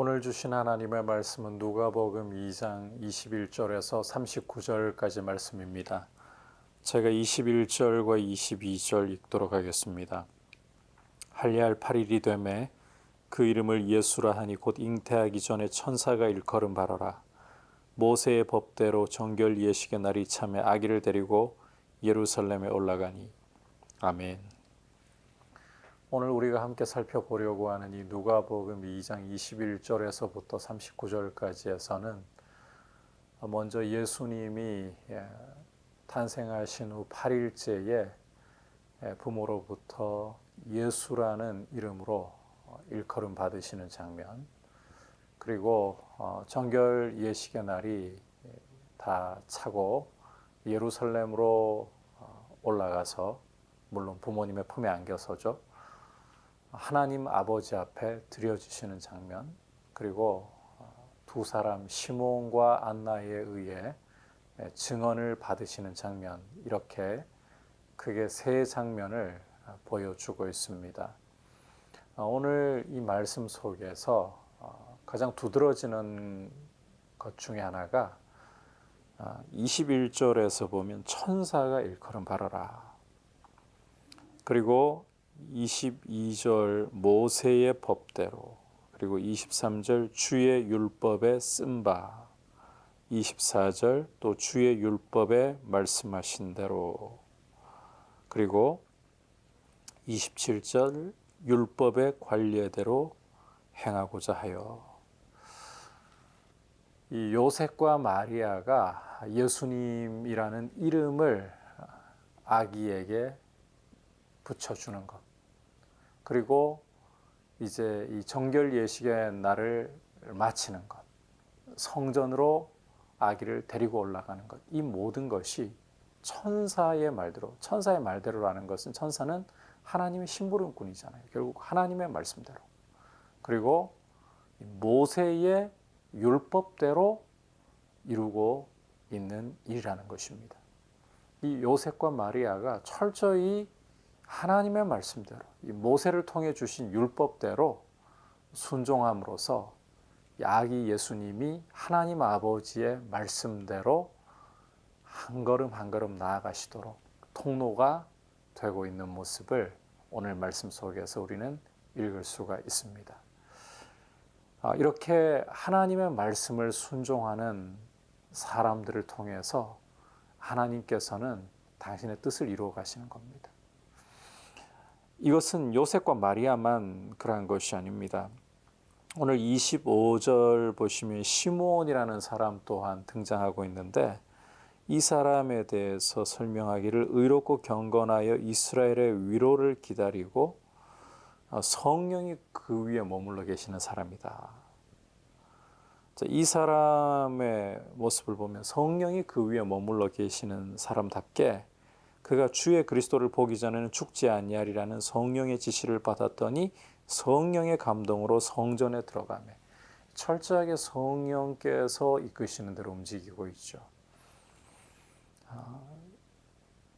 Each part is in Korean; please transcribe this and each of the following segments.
오늘 주신 하나님의 말씀은 누가복음 2장 21절에서 39절까지 말씀입니다. 제가 21절과 22절 읽도록 하겠습니다. 할례할 8일이 되매 그 이름을 예수라 하니 곧 잉태하기 전에 천사가 일컬음 바라라. 모세의 법대로 정결 예식의 날이 참에 아기를 데리고 예루살렘에 올라가니 아멘. 오늘 우리가 함께 살펴보려고 하는 이 누가복음 2장 21절에서부터 39절까지에서는 먼저 예수님이 예, 탄생하신 후 8일째에 예, 부모로부터 예수라는 이름으로 어, 일컬음 받으시는 장면, 그리고 어, 정결 예식의 날이 다 차고 예루살렘으로 어, 올라가서 물론 부모님의 품에 안겨서죠. 하나님 아버지 앞에 드려지시는 장면, 그리고 두 사람 시몬과 안나에 의해 증언을 받으시는 장면, 이렇게 크게 세 장면을 보여주고 있습니다. 오늘 이 말씀 속에서 가장 두드러지는 것 중에 하나가 21절에서 보면 천사가 일컬음 바라라. 그리고 22절 모세의 법대로 그리고 23절 주의 율법에 쓴바 24절 또 주의 율법에 말씀하신 대로 그리고 27절 율법의 관례대로 행하고자 하여 이 요셉과 마리아가 예수님이라는 이름을 아기에게 붙여주는 것. 그리고 이제 이 정결 예식의 날을 마치는 것. 성전으로 아기를 데리고 올라가는 것. 이 모든 것이 천사의 말대로, 천사의 말대로라는 것은 천사는 하나님의 심부름꾼이잖아요. 결국 하나님의 말씀대로. 그리고 모세의 율법대로 이루고 있는 일이라는 것입니다. 이 요셉과 마리아가 철저히 하나님의 말씀대로 이 모세를 통해 주신 율법대로 순종함으로써 아기 예수님이 하나님 아버지의 말씀대로 한 걸음 한 걸음 나아가시도록 통로가 되고 있는 모습을 오늘 말씀 속에서 우리는 읽을 수가 있습니다. 아, 이렇게 하나님의 말씀을 순종하는 사람들을 통해서 하나님께서는 당신의 뜻을 이루어 가시는 겁니다. 이것은 요셉과 마리아만 그러한 것이 아닙니다. 오늘 25절 보시면 시몬이라는 사람 또한 등장하고 있는데 이 사람에 대해서 설명하기를 의롭고 경건하여 이스라엘의 위로를 기다리고 어, 성령이 그 위에 머물러 계시는 사람이다. 이 사람의 모습을 보면 성령이 그 위에 머물러 계시는 사람답게 그가 주의 그리스도를 보기 전에는 죽지 아니하리라는 성령의 지시를 받았더니 성령의 감동으로 성전에 들어가며 철저하게 성령께서 이끄시는 대로 움직이고 있죠. 아,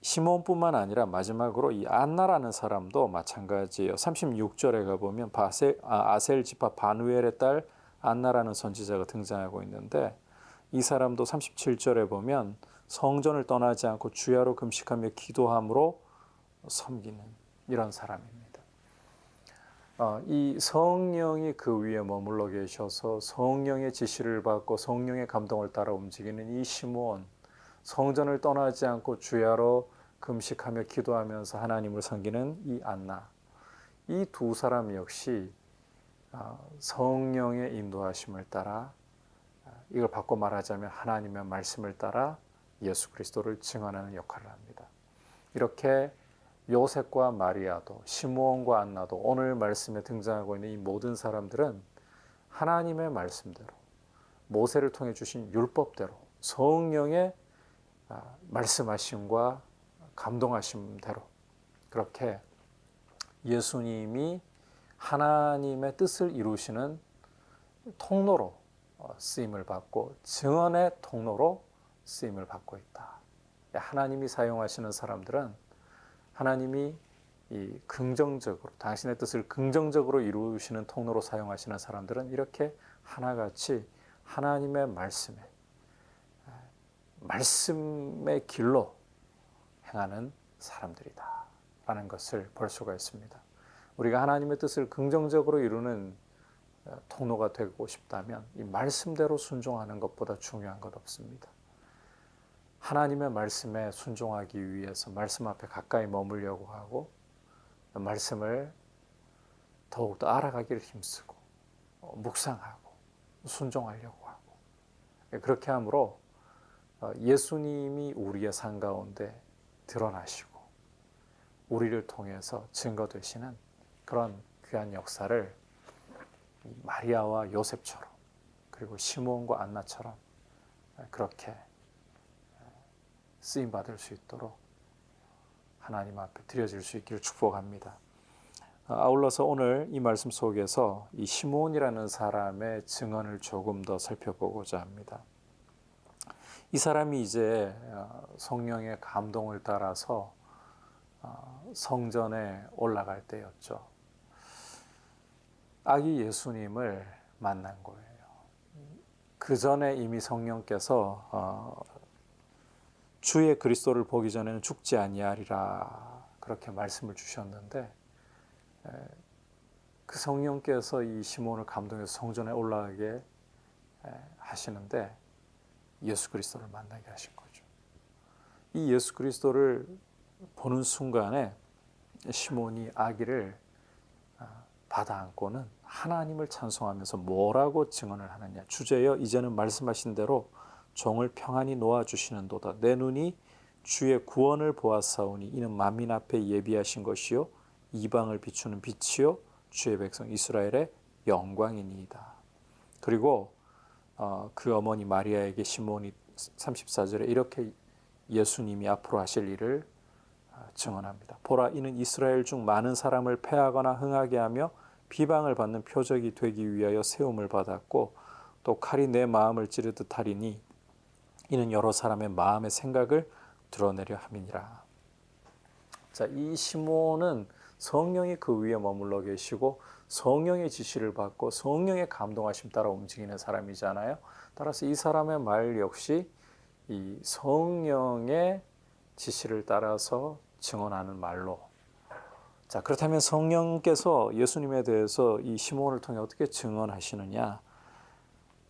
시몬뿐만 아니라 마지막으로 이 안나라는 사람도 마찬가지예요. 36절에 가보면 바세, 아, 아셀 지파 바누엘의 딸 안나라는 선지자가 등장하고 있는데 이 사람도 37절에 보면 성전을 떠나지 않고 주야로 금식하며 기도함으로 섬기는 이런 사람입니다. 어, 이 성령이 그 위에 머물러 계셔서 성령의 지시를 받고 성령의 감동을 따라 움직이는 이 시므온 성전을 떠나지 않고 주야로 금식하며 기도하면서 하나님을 섬기는 이 안나 이 두 사람 역시 아, 성령의 인도하심을 따라 아, 이걸 바꿔 말하자면 하나님의 말씀을 따라 예수 그리스도를 증언하는 역할을 합니다. 이렇게 요셉과 마리아도 시므온과 안나도 오늘 말씀에 등장하고 있는 이 모든 사람들은 하나님의 말씀대로 모세를 통해 주신 율법대로 성령의 아, 말씀하심과 감동하심대로 그렇게 예수님이 하나님의 뜻을 이루시는 통로로 어, 쓰임을 받고 증언의 통로로 쓰임을 받고 있다. 하나님이 사용하시는 사람들은 하나님이 이 긍정적으로 당신의 뜻을 긍정적으로 이루시는 통로로 사용하시는 사람들은 이렇게 하나같이 하나님의 말씀에 말씀의 길로 행하는 사람들이다 라는 것을 볼 수가 있습니다. 우리가 하나님의 뜻을 긍정적으로 이루는 어, 통로가 되고 싶다면 이 말씀대로 순종하는 것보다 중요한 것 없습니다. 하나님의 말씀에 순종하기 위해서 말씀 앞에 가까이 머물려고 하고 말씀을 더욱더 알아가기를 힘쓰고 어, 묵상하고 순종하려고 하고. 예, 그렇게 함으로 어, 예수님이 우리의 삶 가운데 드러나시고 우리를 통해서 증거되시는 그런 귀한 역사를 마리아와 요셉처럼 그리고 시몬과 안나처럼 그렇게 쓰임 받을 수 있도록 하나님 앞에 드려질 수 있기를 축복합니다. 아울러서 오늘 이 말씀 속에서 이 시몬이라는 사람의 증언을 조금 더 살펴보고자 합니다. 이 사람이 이제 어, 성령의 감동을 따라서 어, 성전에 올라갈 때였죠. 아기 예수님을 만난 거예요. 그 전에 이미 성령께서 어, 주의 그리스도를 보기 전에는 죽지 아니하리라 그렇게 말씀을 주셨는데 그 성령께서 이 시몬을 감동해서 성전에 올라가게 하시는데 예수 그리스도를 만나게 하신 거죠. 이 예수 그리스도를 보는 순간에 시몬이 아기를 아, 받아 안고는 하나님을 찬송하면서 뭐라고 증언을 하느냐. 주제여 이제는 말씀하신 대로 종을 평안히 놓아 주시는도다. 내 눈이 주의 구원을 보았사오니 이는 만민 앞에 예비하신 것이요 이방을 비추는 빛이요 주의 백성 이스라엘의 영광이니이다. 그리고 어, 그 어머니 마리아에게 시몬이 34절에 이렇게 예수님이 앞으로 하실 일을 어, 증언합니다. 보라 이는 이스라엘 중 많은 사람을 패하거나 흥하게 하며 비방을 받는 표적이 되기 위하여 세움을 받았고 또 칼이 내 마음을 찌르듯 하리니 이는 여러 사람의 마음의 생각을 드러내려 함이니라. 자, 이 시몬은 성령이 그 위에 머물러 계시고 성령의 지시를 받고 성령의 감동하심 따라 움직이는 사람이잖아요. 따라서 이 사람의 말 역시 이 성령의 지시를 따라서 증언하는 말로 자, 그렇다면 성령께서 예수님에 대해서 이 시몬을 통해 어떻게 증언하시느냐?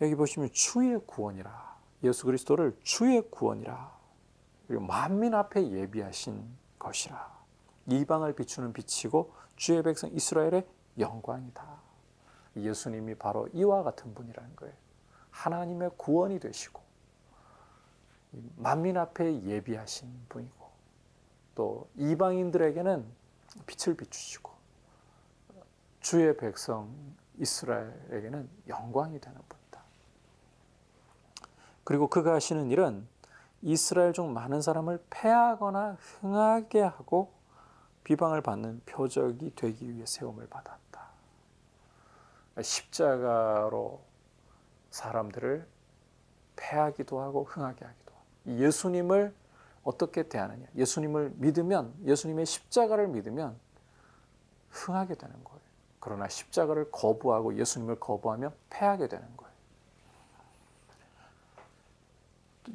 여기 보시면 주의 구원이라. 예수 그리스도를 주의 구원이라 그리고 만민 앞에 예비하신 것이라 이방을 비추는 빛이고 주의 백성 이스라엘의 영광이다. 예수님이 바로 이와 같은 분이라는 거예요. 하나님의 구원이 되시고 만민 앞에 예비하신 분이고 또 이방인들에게는 빛을 비추시고 주의 백성 이스라엘에게는 영광이 되는 분. 그리고 그가 하시는 일은 이스라엘 중 많은 사람을 패하거나 흥하게 하고 비방을 받는 표적이 되기 위해 세움을 받았다. 십자가로 사람들을 패하기도 하고 흥하게 하기도 하고 예수님을 어떻게 대하느냐. 예수님을 믿으면 예수님의 십자가를 믿으면 흥하게 되는 거예요. 그러나 십자가를 거부하고 예수님을 거부하면 패하게 되는 거예요.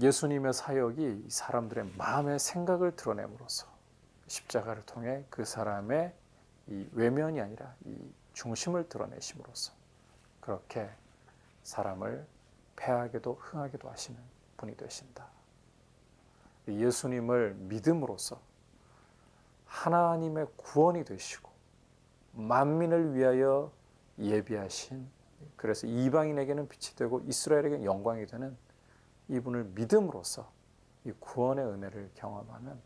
예수님의 사역이 사람들의 마음의 생각을 드러냄으로써 십자가를 통해 그 사람의 이 외면이 아니라 이 중심을 드러내심으로써 그렇게 사람을 패하게도 흥하게도 하시는 분이 되신다. 예수님을 믿음으로써 하나님의 구원이 되시고 만민을 위하여 예비하신 그래서 이방인에게는 빛이 되고 이스라엘에게는 영광이 되는 이분을 믿음으로써 이 구원의 은혜를 경험하는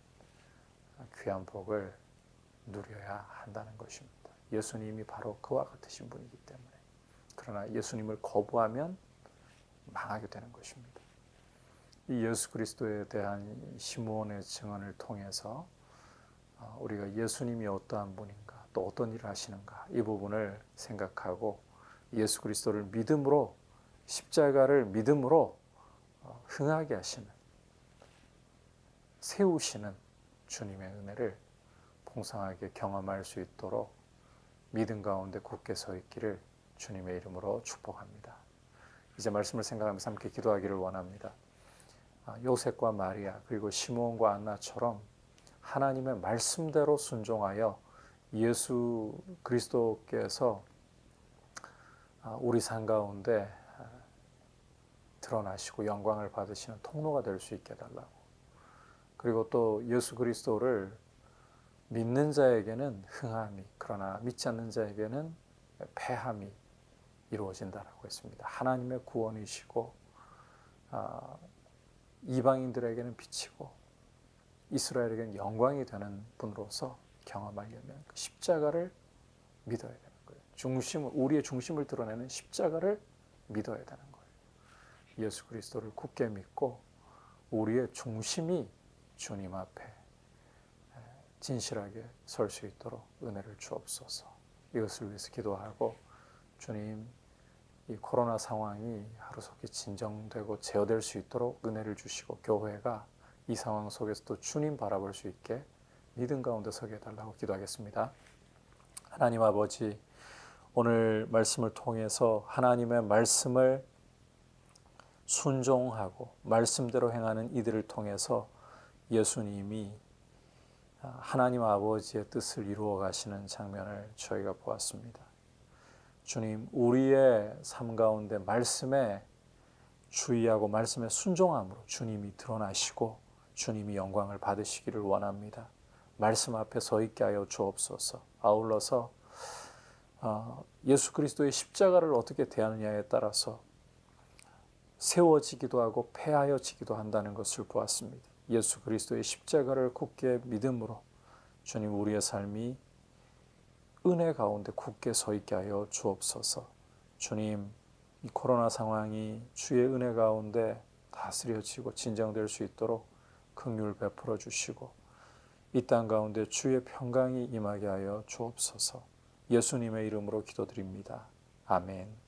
귀한 복을 누려야 한다는 것입니다. 예수님이 바로 그와 같으신 분이기 때문에. 그러나 예수님을 거부하면 망하게 되는 것입니다. 이 예수 그리스도에 대한 시몬의 증언을 통해서 어, 우리가 예수님이 어떠한 분인가, 또 어떤 일을 하시는가 이 부분을 생각하고 예수 그리스도를 믿음으로 십자가를 믿음으로 어, 흥하게 하시는 세우시는 주님의 은혜를 풍성하게 경험할 수 있도록 믿음 가운데 굳게 서 있기를 주님의 이름으로 축복합니다. 이제 말씀을 생각하면서 함께 기도하기를 원합니다. 아, 요셉과 마리아 그리고 시몬과 안나처럼 하나님의 말씀대로 순종하여 예수 그리스도께서 아, 우리 삶 가운데 아, 드러나시고 영광을 받으시는 통로가 될 수 있게 달라고. 그리고 또 예수 그리스도를 믿는 자에게는 흥함이 그러나 믿지 않는 자에게는 패함이 이루어진다라고 했습니다. 하나님의 구원이시고 아, 이방인들에게는 빛이고 이스라엘에게는 영광이 되는 분으로서 경험하려면 그 십자가를 믿어야 되는 거예요. 중심을 우리의 중심을 드러내는 십자가를 믿어야 되는 거예요. 예수 그리스도를 굳게 믿고 우리의 중심이 주님 앞에 진실하게 설 수 있도록 은혜를 주옵소서. 이것을 위해서 기도하고 주님 이 코로나 상황이 하루속히 진정되고 제어될 수 있도록 은혜를 주시고 교회가 이 상황 속에서도 주님 바라볼 수 있게 믿음 가운데 서게 해달라고 기도하겠습니다. 하나님 아버지 오늘 말씀을 통해서 하나님의 말씀을 순종하고 말씀대로 행하는 이들을 통해서 예수님이 하나님 아버지의 뜻을 이루어 가시는 장면을 저희가 보았습니다. 주님, 우리의 삶 가운데 말씀에 주의하고 말씀에 순종함으로 주님이 드러나시고 주님이 영광을 받으시기를 원합니다. 말씀 앞에 서 있게 하여 주옵소서. 아울러서 어, 예수 그리스도의 십자가를 어떻게 대하느냐에 따라서 세워지기도 하고 패하여지기도 한다는 것을 보았습니다. 예수 그리스도의 십자가를 굳게 믿음으로 주님 우리의 삶이 은혜 가운데 굳게 서 있게 하여 주옵소서. 주님 이 코로나 상황이 주의 은혜 가운데 다스려지고 진정될 수 있도록 긍휼 베풀어 주시고 이 땅 가운데 주의 평강이 임하게 하여 주옵소서. 예수님의 이름으로 기도드립니다. 아멘.